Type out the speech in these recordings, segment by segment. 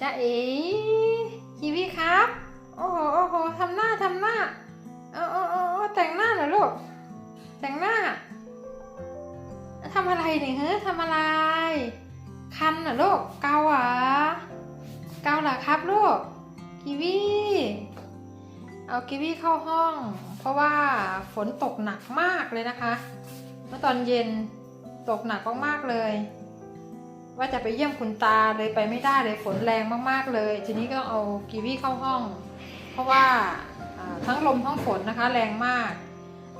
จ้าเอ๋กีวีครับ โอ้โหโอ้โหทำหน้าทำหน้าเออเออเออเอแต่งหน้าเหรอลูก แต่งหน้าทำอะไรเนี่ยเฮ้ยทำอะไร คันเหรอลูก เกาเหรอเกาเหรอครับลูกกีวีเอากีวีเข้าห้อง เพราะว่าฝนตกหนักมากเลยนะคะ เมื่อตอนเย็นตกหนักมากๆเลย ว่าจะไปเยี่ยมคุณตาเลยไปไม่ได้เลยฝนแรงมากๆเลย ทีนี้ก็เอากีวีเข้าห้อง เพราะว่าทั้งลมทั้งฝนนะคะ แรงมาก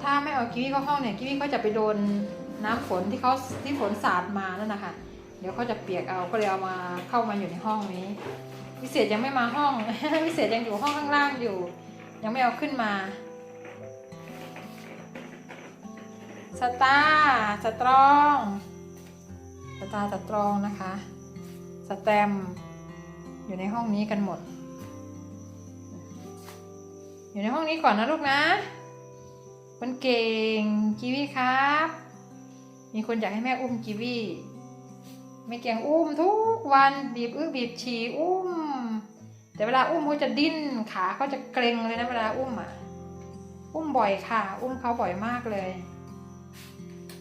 ถ้าไม่เอากีวีเข้าห้องเนี่ยกีวีก็จะไปโดนน้ำฝนที่เขาที่ฝนสาดมานั่นนะคะเดี๋ยวเขาจะเปียกเอาก็เลยเอามาเข้ามาอยู่ในห้องนี้ วิเศษยังไม่มาห้อง วิเศษยังอยู่ห้องข้างล่างอยู่ ยังไม่เอาขึ้นมาสตาร์สตรอง สตาร์สตรองนะคะ สแตมอยู่ในห้องนี้กันหมด อยู่ในห้องนี้ก่อนนะลูกนะ คนเก่งกีวีครับ มีคนอยากให้แม่อุ้มกีวีแม่เก่งอุ้มทุกวันบีบอื้อบีบฉี่อุ้ม แต่เวลาอุ้มเขาจะดิ้นขาเขาจะเกร็งเลยนะเวลาอุ้มอะ อุ้มบ่อยค่ะ อุ้มเขาบ่อยมากเลย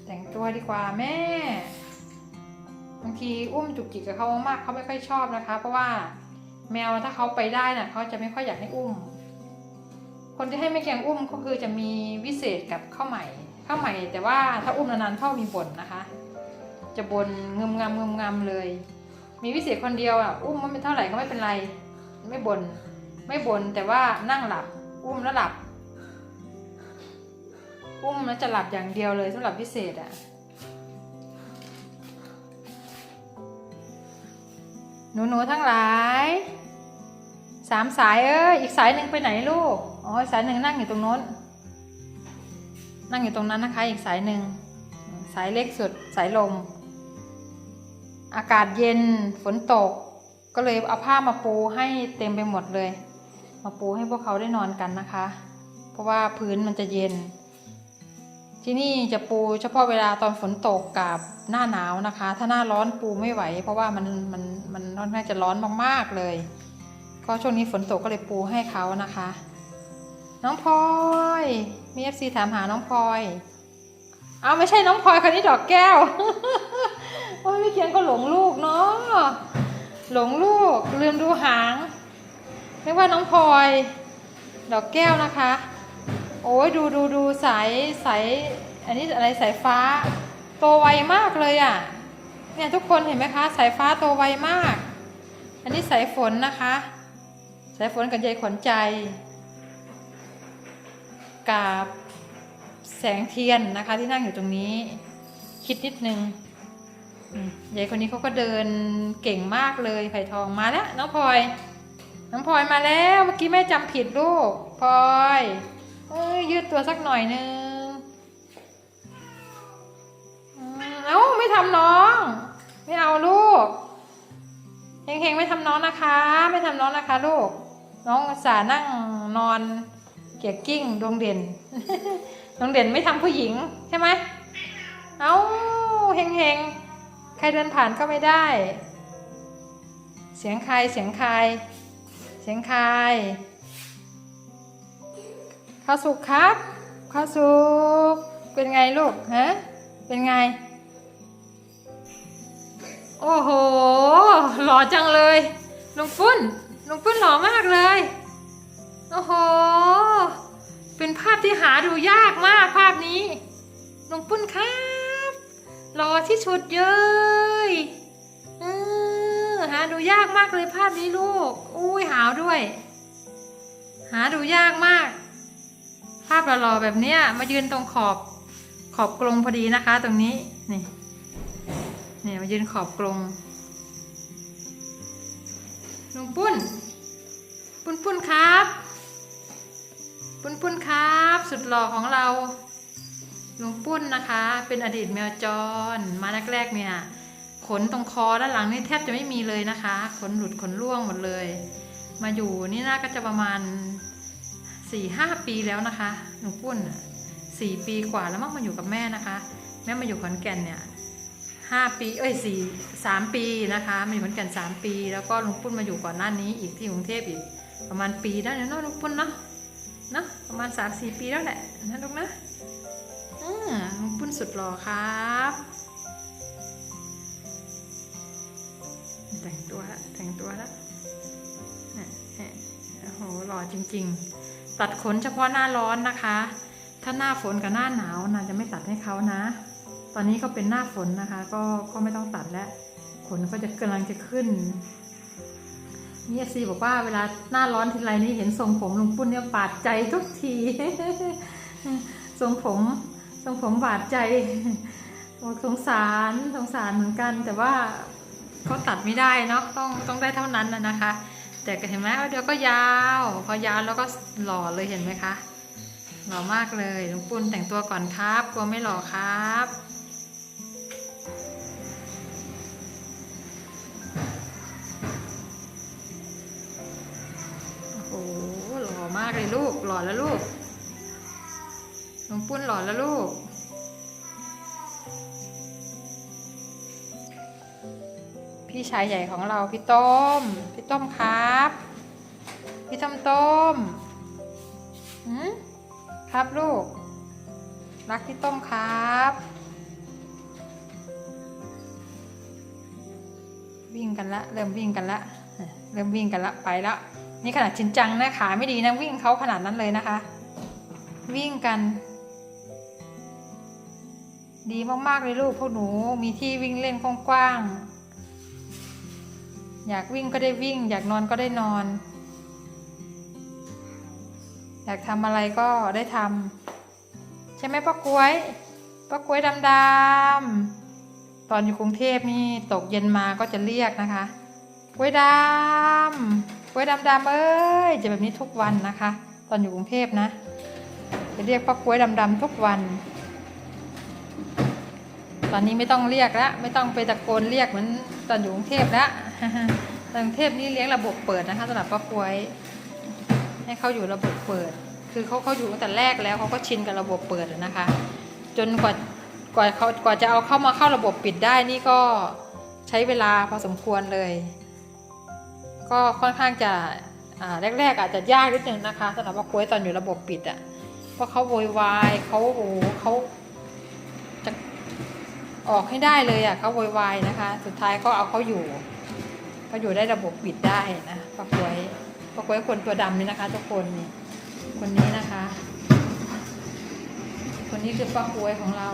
แต่งตัวดีกว่าแม่ บางทีอุ้มจุกจิกกับเขามากเขาไม่ค่อยชอบนะคะ เพราะว่าแมวถ้าเขาไปได้น่ะเขาจะไม่ค่อยอยากให้อุ้ม คนที่ให้ไม่แกงอุ้มก็คือจะมีวิเศษกับข้าวใหม่ข้าวใหม่ แต่ว่าถ้าอุ้มนานๆเท่ามีบ่นนะคะ จะบ่นเงมงำเงมงำเลย มีวิเศษคนเดียวอะอุ้มมันไม่เท่าไหร่ก็ไม่เป็นไร ไม่บน่นไม่บ่นแต่ว่านั่งหลับ อุ้มแล้วหลับ อุ้มแล้วจะหลับอย่างเดียวเลยสำหรับพิเศษอะ หนูๆทั้งหลายสามสายเอ้ยอีกสายหนึ่งไปไหนลูกอ๋อสายหนึ่งนั่งอยู่ตรงโน้น นั่งอยู่ตรงนั้นนะคะ อีกสายหนึ่งสายเล็กสุดสายลม อากาศเย็นฝนตก ก็เลยเอาผ้ามาปูให้เต็มไปหมดเลย มาปูให้พวกเขาได้นอนกันนะคะ เพราะว่าพื้นมันจะเย็น ที่นี่จะปูเฉพาะเวลาตอนฝนตกกับหน้าหนาวนะคะ ถ้าหน้าร้อนปูไม่ไหว เพราะว่ามันมันมันค่อนข้างจะร้อนมากๆเลย ก็ช่วงนี้ฝนตกก็เลยปูให้เขานะคะ น้องพลอยมีเอฟซีถามหาน้องพลอย เอาไม่ใช่น้องพลอยคนนี้ดอกแก้วโอ้ยไม่เคียงก็หลงลูกเนาะหลงลูกลืมดูหางเรียกว่าน้องพลอย ดอกแก้วนะคะ โอ้ยดูดูดูสายสายอันนี้อะไรสายฟ้า โตไวมากเลยอะ่ะ เนี่ยทุกคนเห็นไหมคะ สายฟ้าโตไวมาก อันนี้สายฝนนะคะ สายฝนกับยายขวัญใจ กับแสงเทียนนะคะที่นั่งอยู่ตรงนี้ คิดนิดนึงยายคนนี้เขาก็เดินเก่งมากเลยไผ่ทองมาแล้วน้องพลอย น้องพลอยมาแล้วเมื่อกี้แม่จำผิดลูกพลอย เอ้ยยืดตัวสักหน่อยนึงเอ้าไม่ทำน้อง ไม่เอาลูกเฮงๆไม่ทำน้องนะคะ ไม่ทำน้องนะคะ ลูก น้องสานั่งนอน เกียกกิ้งดวงเด่นดวงเด่นไม่ทำผู้หญิงใช่ไหมเอ้าเฮงๆใครเดินผ่านก็ไม่ได้ เสียงใครเสียงใครเสียงใคร ข้าวสุกครับ ข้าวสุก เป็นไงลูกฮะเป็นไง โอ้โห หล่อจังเลย ลุงปุ้น ลุงปุ้นหล่อมากเลย โอ้โห เป็นภาพที่หาดูยากมากภาพนี้ ลุงปุ้นครับรอที่สุดเยเออหาดูยากมากเลยภาพนี้ลูก อุ้ยหาวด้วย หาดูยากมาก ภาพหล่อๆแบบเนี้ยมายืนตรงขอบขอบกรงพอดีนะคะ ตรงนี้นี่นี่มายืนขอบกรงลุงปุ้น ปุ้นปุ้นครับ ปุ้นปุ้นครับ สุดหล่อของเราลุงปุ้นนะคะ เป็นอดีตแมวจรมาแรกๆเนี่ยขนตรงคอด้านหลังนี่แทบจะไม่มีเลยนะคะ ขนหลุดขนร่วงหมดเลย มาอยู่นี่น่าก็จะประมาณ 4ี่ห้าปีแล้วนะคะลุงปุ้นสี่ปีกว่าแล้วมั่งมาอยู่กับแม่นะคะ แม่มาอยู่ขอนแก่นเนี่ยห้าปีเอ้ยสี่สามปีนะคะมาอยู่ขอนแก่นสามปี แล้วก็ลุงปุ้นมาอยู่ก่อนหน้านี้อีกที่กรุงเทพอีกประมาณปีได้เนาะลุงปุ้นเนาะเนาะประมาณสามสี่ปีแล้วแหละนะลูกนะอืมลุงปุ้นสุดหล่อครับแต่งตัวละแต่งตัวและเนี่เนี่ยโอ้โหหล่อจริง ๆ ตัดขนเฉพาะหน้าร้อนนะคะ ถ้าหน้าฝนกับหน้าหนาวนะจะไม่ตัดให้เขานะ ตอนนี้ก็เป็นหน้าฝนนะคะ ก็ก็ไม่ต้องตัดแล้วขนก็จะกำลังจะขึ้นนี่ซีบอกว่าเวลาหน้าร้อนทีไรนี่เห็นทรงผมลุงปุ้นเนี่ยบาดใจทุกทีทรงผมทรงผมบาดใจโอ้สงสารสงสารเหมือนกัน แต่ว่าเขาตัดไม่ได้เนาะต้องต้องได้เท่านั้นนะนะคะ แต่ก็เห็นไหมว่าเดี๋ยวก็ยาว พอยาวแล้วก็หล่อเลยเห็นไหมคะ หล่อมากเลยลุงปุ้นแต่งตัวก่อนครับกลัวไม่หล่อครับโอ้โหหล่อมากเลยลูกหล่อแล้วลูกลุงปุ้นหล่อแล้วลูก พี่ชายใหญ่ของเราพี่ต้ม พี่ต้มครับ พี่ต้มต้มหืมครับลูก รักพี่ต้มครับ วิ่งกันละ เริ่มวิ่งกันละ เริ่มวิ่งกันละไปละ นี่ขนาดจริงจังนะขาไม่ดีนะวิ่งเขาขนาดนั้นเลยนะคะ วิ่งกันดีมาก ๆ เลยลูกพวกหนูมีที่วิ่งเล่นกว้างๆ อยากวิ่งก็ได้วิ่ง อยากนอนก็ได้นอน อยากทำอะไรก็ได้ทำใช่ไหมป้ากล้วยป้ากล้วยดำๆตอนอยู่กรุงเทพนี่ตกเย็นมาก็จะเรียกนะคะกล้วยดำกล้วยดำๆเอ้ยจะแบบนี้ทุกวันนะคะ ตอนอยู่กรุงเทพนะ จะเรียกป้ากล้วยดำๆทุกวัน ตอนนี้ไม่ต้องเรียกแล้วไม่ต้องไปตะโกนเรียกเหมือนตอนอยู่กรุงเทพแล้ว กรุงเทพนี่เลี้ยงระบบเปิดนะคะสำหรับป้ากล้วย ให้เขาอยู่ระบบเปิด คือเขาเขาอยู่ตั้งแต่แรกแล้วเขาก็ชินกับระบบเปิดนะคะ จนกว่ากว่าเขากว่าจะเอาเข้ามาเข้าระบบปิดได้นี่ก็ใช้เวลาพอสมควรเลย ก็ค่อนข้างจะแรกๆอาจจะยากนิดนึงนะคะสำหรับว่ากล้วยตอนอยู่ระบบปิดอะ่ะเพราะเขาโวยวายเขาโอ้เขาจะออกให้ได้เลยอะ่ะเขาโวยวายนะคะ สุดท้ายก็เอาเขาอยู่ เขาอยู่ได้ระบบปิดได้นะป้ากล้วยป้ากล้วยคนตัวดำนี่นะคะ ทุกคนนี่คนนี้นะคะ คนนี้คือป้ากล้วยของเรา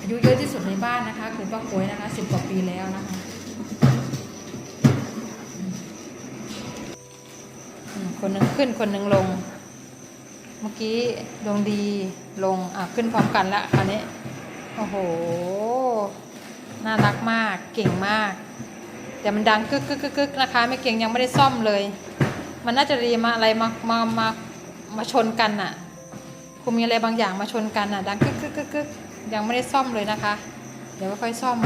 อายุเยอะที่สุดในบ้านนะคะ คือป้ากล้วยนะคะสิบกว่าปีแล้วนะคะคนหนึ่งขึ้นคนหนึ่งลง เมื่อกี้ดวงดีลงอะขึ้นพร้อมกันละคราวนี้ โอ้โห น่ารักมากเก่งมาก แต่มันดังกึกกึกกึกกึกนะคะไม่เก่งยังไม่ได้ซ่อมเลย มันน่าจะรีมาอะไรมามามามาชนกันน่ะคงมีอะไรบางอย่างมาชนกันน่ะ ดังกึกกึกกึกกึกยังไม่ได้ซ่อมเลยนะคะ เดี๋ยวค่อยซ่อม